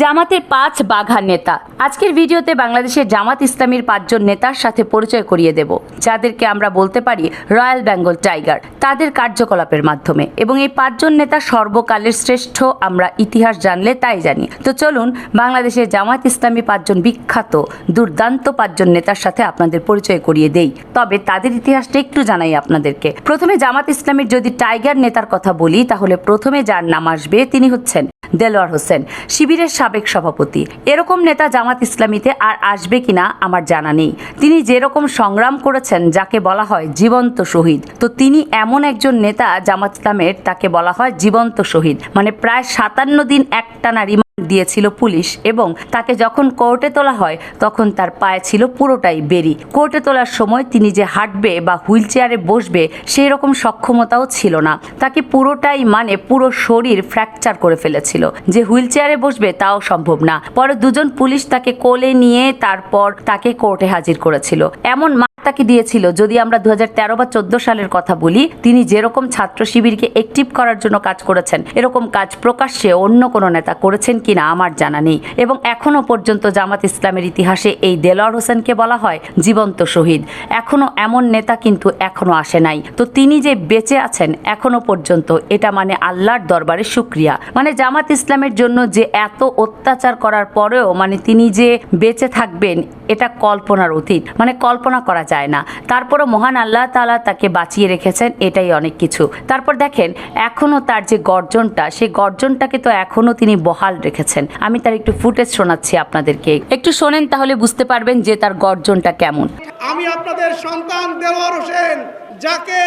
জামাতের পাঁচ বাঘা নেতা। আজকের ভিডিওতে বাংলাদেশের জামাত ইসলামীর পাঁচজন নেতার সাথে পরিচয় করিয়ে দেব, যাদেরকে আমরা বলতে পারি রয়্যাল বেঙ্গল টাইগার। তাদের কার্যকলাপের মাধ্যমে। এবং এই পাঁচজন নেতা সর্বকালের শ্রেষ্ঠ, আমরা ইতিহাস জানলে তাই জানি। তো চলুন, বাংলাদেশের জামাত ইসলামী পাঁচজন বিখ্যাত, দুর্দান্ত পাঁচজন নেতার সাথে আপনাদের পরিচয় করিয়ে দেই। তবে তাদের ইতিহাসটা একটু জানাই আপনাদেরকে। প্রথমে জামাত ইসলামীর যদি টাইগার নেতার কথা বলি, তাহলে প্রথমে যার নাম আসবে তিনি হচ্ছেন দেলোয়ার হোসেন। শিবিরের সাবেক সভাপতি। এরকম নেতা জামাত ইসলামীতে আর আসবে কিনা আমার জানা নেই। তিনি যেরকম সংগ্রাম করেছেন, যাকে বলা হয় জীবন্ত শহীদ, তো তিনি এমন একজন নেতা জামাত ইসলামের, তাকে বলা হয় জীবন্ত শহীদ। মানে প্রায় সাতান্ন দিন একটানা রিমান্ড দিয়েছিল পুলিশ এবং তাকে যখন কোর্টে তোলা হয়, তখন তার পায়ে ছিল পুরোটাই বেরি। কোর্টে তোলার সময় তিনি যে হাঁটবে বা হুইল চেয়ারে বসবে সেই রকম সক্ষমতাও ছিল না। তাকে পুরোটাই মানে পুরো শরীর ফ্র্যাকচার করে ফেলেছিল। যে হুইল চেয়ারে বসবে, তাও সম্ভব না। পরে দুজন পুলিশ তাকে কোলে নিয়ে তারপর তাকে কোর্টে হাজির করেছিল। এমন তাকে দিয়েছিল, যদি আমরা দু হাজার তেরো বা চোদ্দ সালের কথা বলি, তিনি যেরকম ছাত্র শিবিরকে একটিভ করার জন্য কাজ করেছেন, এরকম কাজ প্রকাশ্যে অন্য কোনো নেতা করেছেন কিনা আমার জানা নেই। এবং এখনও পর্যন্ত জামাত ইসলামের ইতিহাসে এই দেলোয়ার হোসেনকে বলা হয় জীবন্ত শহীদ। এখনও এমন নেতা কিন্তু এখনও আসে নাই। তো তিনি যে বেঁচে আছেন এখনও পর্যন্ত এটা মানে আল্লাহর দরবারে শুক্রিয়া। মানে জামাত ইসলামের জন্য যে এত অত্যাচার করার পরেও মানে তিনি যে বেঁচে থাকবেন এটা কল্পনার অতীত। মানে কল্পনা করা যায় না। তারপরও মহান আল্লাহ তাআলা তাকে বাঁচিয়ে রেখেছেন এটাই অনেক কিছু। তারপর দেখেন, এখনও তার যে গর্জনটা, সেই গর্জনটাকে তো এখনও তিনি বহাল রেখেছেন। আমি তার একটু ফুটেজ শোনাচ্ছি আপনাদেরকে। একটু শোনেন তাহলে বুঝতে পারবেন যে তার গর্জনটা কেমন। আমি আপনাদের সন্তান দেলোয়ার হোসেন, যাকে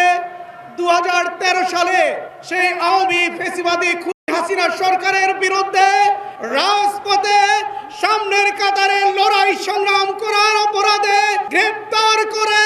দুহাজার তেরো সালে সেই আওয়ামী ফেসিবাদী হাসিনা সরকারের বিরুদ্ধে রাজপথে সামনের কাতারে লড়াই সংগ্রাম করার অপরাধে গ্রেপ্তার করে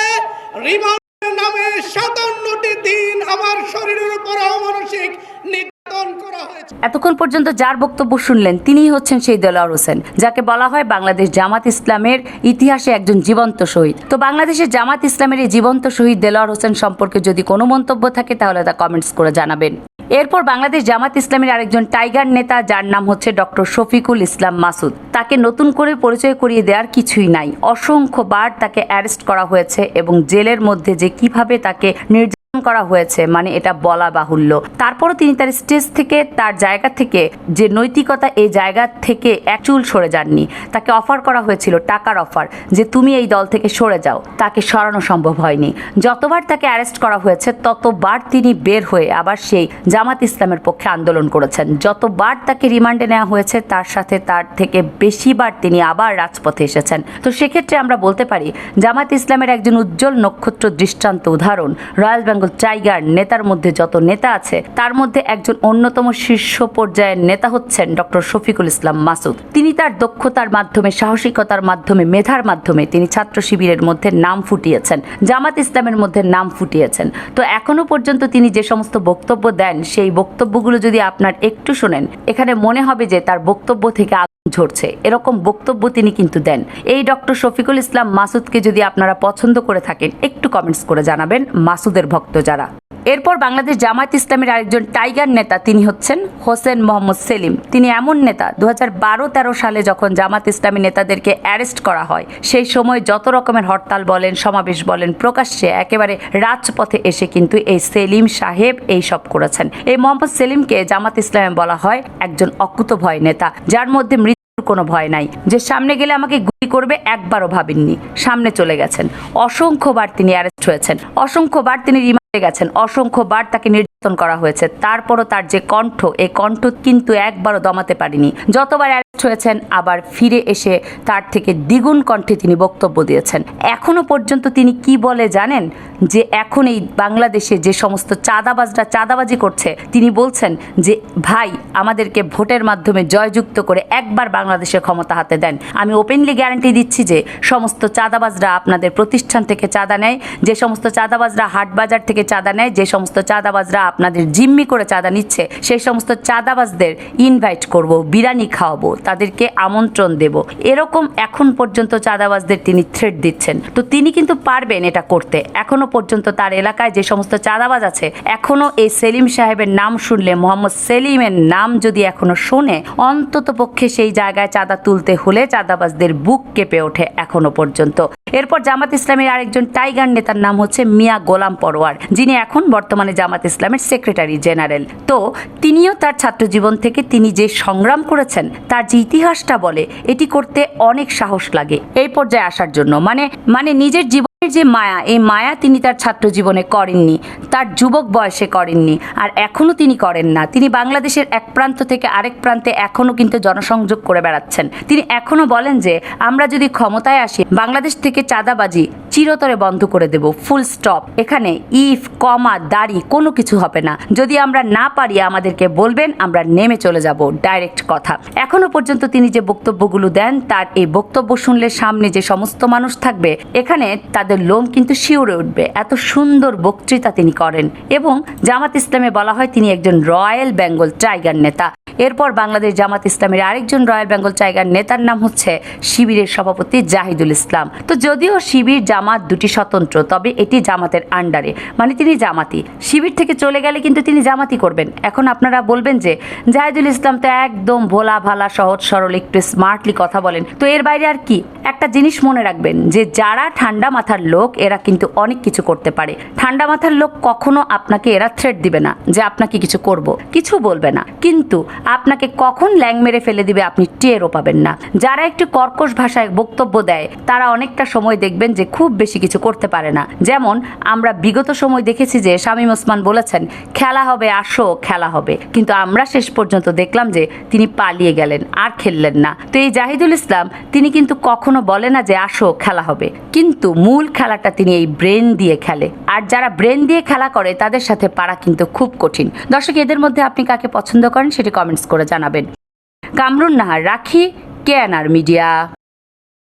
রিমান্ডের নামে সাতান্নটি দিন আমার শরীরের উপর অমানসিক নির্যাতন করা হয়েছে এতক্ষণ পর্যন্ত যার বক্তব্য শুনলেন তিনিই হচ্ছেন সেই দেলোয়ার হোসেন, যাকে বলা হয় বাংলাদেশ জামাত ইসলামের ইতিহাসে একজন জীবন্ত শহীদ। তো বাংলাদেশের জামাত ইসলামের এই জীবন্ত শহীদ দেলোয়ার হোসেন সম্পর্কে যদি কোনো মন্তব্য থাকে তাহলে তা কমেন্টস করে জানাবেন। এরপর বাংলাদেশ জামাত ইসলামের আরেকজন টাইগার নেতা, যার নাম হচ্ছে ডক্টর শফিকুল ইসলাম মাসুদ। তাকে নতুন করে পরিচয় করিয়ে দেওয়ার কিছুই নাই। অসংখ্যবার তাকে অ্যারেস্ট করা হয়েছে এবং জেলের মধ্যে যে কীভাবে তাকে নির্যাতন করা হয়েছে মানে এটা বলা বাহুল্য। তারপরও তিনি তার স্টেজ থেকে, তার জায়গা থেকে, যে নৈতিকতা এই জায়গা থেকে এক চুল সরে যাননি। তাকে অফার করা হয়েছিল, টাকার অফার, যে তুমি এই দল থেকে সরে যাও। তাকে সরানো সম্ভব হয়নি। যতবার তাকে অ্যারেস্ট করা হয়েছে, ততবার তিনি বের হয়ে আবার সেই জামাত ইসলামের পক্ষে আন্দোলন করেছেন। যতবার তাকে রিমান্ডে নেওয়া হয়েছে, তার সাথে তার থেকে বেশিবার তিনি আবার রাজপথে এসেছেন। তো সেক্ষেত্রে আমরা বলতে পারি, জামাত ইসলামের একজন উজ্জ্বল নক্ষত্র দৃষ্টান্ত উদাহরণ, রয়্যাল বেঙ্গল টাইগার নেতার মধ্যে যত নেতা আছে, তার মধ্যে একজন অন্যতম শীর্ষ পর্যায়ের নেতা হচ্ছেন ডক্টর শফিকুল ইসলাম মাসুদ। তিনি তার দক্ষতার মাধ্যমে, সাহসিকতার মাধ্যমে, মেধার মাধ্যমে তিনি ছাত্র শিবিরের মধ্যে নাম ফুটিয়েছেন, জামাত ইসলামের মধ্যে নাম ফুটিয়েছেন। তো এখনও পর্যন্ত তিনি যে সমস্ত বক্তব্য দেন, সেই বক্তব্যগুলো যদি আপনার একটু শোনেন, এখানে মনে হবে যে তার বক্তব্য থেকে ঝরছে। এরকম বক্তব্য তিনি কিন্তু দেন। এই ডক্টর শফিকুল ইসলাম মাসুদকে যদি আপনারা পছন্দ করে থাকেন, একটু কমেন্টস করে জানাবেন মাসুদের ভক্ত যারা। এরপর বাংলাদেশ জামায়াত ইসলামের আরেকজন টাইগার নেতা তিনি হচ্ছেন হোসেন মোহাম্মদ সেলিম। তিনি এমন নেতা, দু হাজার সালে যখন জামাত ইসলামী নেতাদেরকে অ্যারেস্ট করা হয়, সেই সময় যত রকমের হরতাল বলেন, সমাবেশ বলেন, প্রকাশ্যে একেবারে রাজপথে এসে কিন্তু এই সেলিম সাহেব এই সব করেছেন। এই মোহাম্মদ সেলিমকে জামাত ইসলামে বলা হয় একজন অকুত ভয় নেতা, যার মধ্যে কোনো ভয় নাই। যে সামনে গেলে আমাকে গুলি করবে একবারও ভাবেননি। সামনে চলে গেছেন। অসংখ্যবার তিনি অ্যারেস্ট হয়েছেন। অসংখ্যবার তিনি গেছেন। অসংখ্যবার তাকে নির্যাতন করা হয়েছে। তারপরও তার যে কণ্ঠ এই কণ্ঠ কিন্তু একবারও দমাতে পারেনি। যতবার অ্যারেস্ট হয়েছেন, আবার ফিরে এসে তার থেকে দ্বিগুণ কণ্ঠে তিনি বক্তব্য দিয়েছেন। এখনও পর্যন্ত তিনি কি বলে জানেন? যে এখন এই বাংলাদেশে যে সমস্ত চাঁদাবাজরা চাঁদাবাজি করছে, তিনি বলছেন যে, ভাই, আমাদেরকে ভোটের মাধ্যমে জয়যুক্ত করে একবার বাংলাদেশের ক্ষমতা হাতে দেন। আমি ওপেনলি গ্যারান্টি দিচ্ছি যে, সমস্ত চাঁদাবাজরা আপনাদের প্রতিষ্ঠান থেকে চাঁদা নেয়। যে সমস্ত চাঁদাবাজরা হাট বাজার থেকে থেকে চাঁদা নেয়, যে সমস্ত চাঁদাবাজরা আপনাদের জিম্মি করে চাঁদা নিচ্ছে, সেই সমস্ত চাঁদাবাজদের ইনভাইট করব, বিরিয়ানি খাওয়াবো, তাদেরকে আমন্ত্রণ দেব। এরকম এখন পর্যন্ত চাঁদাবাজদের তিনি থ্রেট দিচ্ছেন। তো তিনি কিন্তু পারবেন এটা করতে। এখনও পর্যন্ত তার এলাকায় যে সমস্ত চাঁদাবাজ আছে, এখনও এই সেলিম সাহেবের নাম শুনলে, মোহাম্মদ সেলিমের নাম যদি এখনও শোনে অন্তত পক্ষে সেই জায়গায় চাঁদা তুলতে হলে চাঁদাবাজদের বুক কেঁপে ওঠে এখনও পর্যন্ত। এরপর জামাত ইসলামের আরেকজন টাইগার নেতার নাম হচ্ছে মিয়া গোলাম পরোয়ার, যিনি এখন বর্তমানে জামাত ইসলামের সেক্রেটারি জেনারেল। তো তিনিও তার ছাত্র জীবন থেকে তিনি যে সংগ্রাম করেছেন, তার যে ইতিহাসটা বলে, এটি করতে অনেক সাহস লাগে। এই পর্যায়ে আসার জন্য। মানে মানে নিজের জীবনের যে মায়া, এই মায়া তিনি তার ছাত্র জীবনে করেননি, তার যুবক বয়সে করেননি, আর এখনও তিনি করেন না। তিনি বাংলাদেশের এক প্রান্ত থেকে আরেক প্রান্তে এখনও কিন্তু জনসংযোগ করে বেড়াচ্ছেন। তিনি এখনও বলেন যে, আমরা যদি ক্ষমতায় আসি, বাংলাদেশ থেকে চাঁদাবাজি চিরতরে বন্ধ করে দেব ফুল স্টপ এখানে ইফ কমা দাড়ি কোনো কিছু হবে না। যদি আমরা না পারি আমাদেরকে বলবেন, আমরা নেমে চলে যাব ডাইরেক্ট কথা। এখনও পর্যন্ত তিনি যে বক্তব্যগুলো দেন, তার এই বক্তব্য শুনলে সামনে যে সমস্ত মানুষ থাকবে, এখানে তাদের লোম কিন্তু শিউরে উঠবে। এত সুন্দর বক্তৃতা তিনি করেন। এবং জামাত ইসলামে বলা হয় তিনি একজন রয়্যাল বেঙ্গল টাইগার নেতা। এরপর বাংলাদেশ জামাত ইসলামের আরেকজন রয়্যাল বেঙ্গল টাইগার নেতার নাম হচ্ছে শিবিরের সভাপতি জাহিদুল ইসলাম। তো যদিও শিবির জামাত দুটি স্বতন্ত্র, তবে এটি জামাতের আন্ডারে মানে তিনি জামাতি। শিবির থেকে চলে গেলে কিন্তু তিনি জামাতি করবেন। এখন আপনারা বলবেন যে, জাহেদুল ইসলাম তো একদম ভোলা ভালা সহজ সরল, একটু স্মার্টলি কথা বলেন। তো এর বাইরে আর কি? একটা জিনিস মনে রাখবেন যে যারা ঠান্ডা মাথার লোক, এরা কিন্তু অনেক কিছু করতে পারে। ঠান্ডা মাথার লোক কখনো আপনাকে এরা থ্রেট দিবে না যে আপনাকে কিছু করব। কিছু বলবে না। কিন্তু আপনাকে কখন ল্যাং মেরে ফেলে দিবে আপনি টেরও পাবেন না। যারা একটু কর্কশ ভাষায় বক্তব্য দেয়, তারা অনেকটা সময় দেখবেন যে খুব বেশি কিছু করতে পারে না। যেমন আমরা বিগত সময় দেখেছি যে শামীম ওসমান বলেছেন, খেলা হবে, আসো, খেলা হবে। কিন্তু আমরা শেষ পর্যন্ত দেখলাম যে তিনি পালিয়ে গেলেন, আর খেললেন না। তো এই জাহিদুল ইসলাম, তিনি কিন্তু কখনো বলে না যে, আসো, খেলা হবে। কিন্তু মূল খেলাটা তিনি এই ব্রেন দিয়ে খেলে। আর যারা ব্রেন দিয়ে খেলা করে, তাদের সাথে পারা কিন্তু খুব কঠিন। দর্শক, এদের মধ্যে আপনি কাকে পছন্দ করেন সেটি কমেন্টস করে জানাবেন। কামরুন নাহার, রাখি, কেএনআর মিডিয়া।